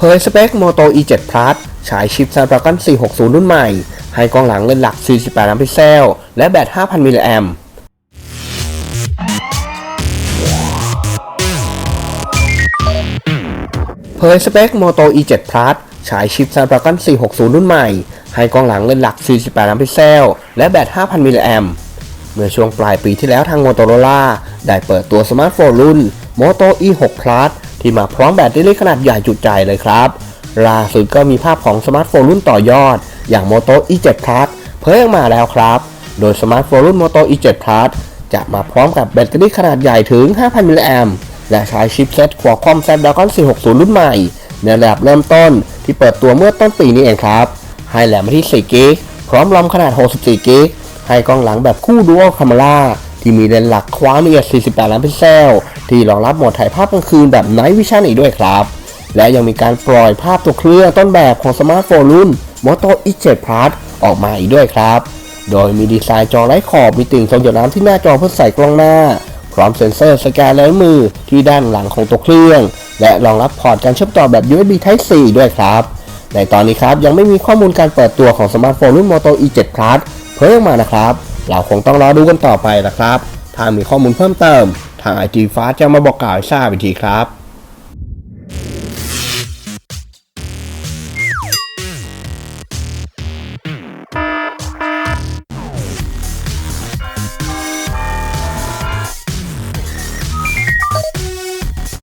เผยสเปค Moto E7 Plus ฉายชิป Snapdragon 460 รุ่นใหม่ ให้กล้องหลังเลนส์หลัก 48 ล้านพิกเซล และแบต 5,000 มิลลิแอมป์เผยสเปค Moto E7 Plus ฉายชิป Snapdragon 460 รุ่นใหม่ ให้กล้องหลังเลนส์หลัก 48 ล้านพิกเซล และแบต 5,000 มิลลิแอมป์เมื่อช่วงปลายปีที่แล้วทาง Motorola ได้เปิดตัวสมาร์ทโฟนรุ่น Moto E6 Plus ที่มาพร้อมแบตเตอรี่ขนาดใหญ่จุใจเลยครับ ล่าสุดก็มีภาพของสมาร์ทโฟนรุ่นต่อยอด อย่าง Moto E7 Plus เผยออกมาแล้วครับ โดยสมาร์ทโฟนรุ่น Moto E7 Plus จะมาพร้อมกับแบตเตอรี่ขนาดใหญ่ถึง 5,000 มิลลิแอมป์และใช้ชิปเซ็ต Qualcomm Snapdragon 460 รุ่นใหม่ ในระดับเริ่มต้นที่เปิดตัวเมื่อต้นปีนี้เองครับ ให้แหลมที่4กิกพร้อมรอมขนาด 64กิกให้กล้องหลังแบบคู่ Dual Camera ที่มีเลนส์หลักความละเอียด 48 ล้านพิกเซล ที่รองรับโหมดถ่ายภาพกลางคืนแบบ Night Vision อีกด้วยครับ และยังมีการปล่อยภาพตัวเครื่องต้นแบบของสมาร์ทโฟนรุ่น Moto E7 Plus ออกมาอีกด้วยครับ โดยมีดีไซน์จอไร้ขอบมีติ่งทรงหยดน้ำที่หน้าจอเพื่อใส่กล้องหน้า พร้อมเซ็นเซอร์สแกนลายมือที่ด้านหลังของตัวเครื่อง และรองรับพอร์ตการเชื่อมต่อแบบ USB Type C ด้วยครับในตอนนี้ครับยังไม่มีข้อมูลการเปิดตัวของสมาร์ทโฟนรุ่น Moto E7 Plus เพิ่มมานะครับ เราคงต้องรอดูกันต่อไปนะครับ ถ้ามีข้อมูลเพิ่มเติม ทางไอทีฟ้าจะมาบอกกล่าวให้ทราบอีกทีครับ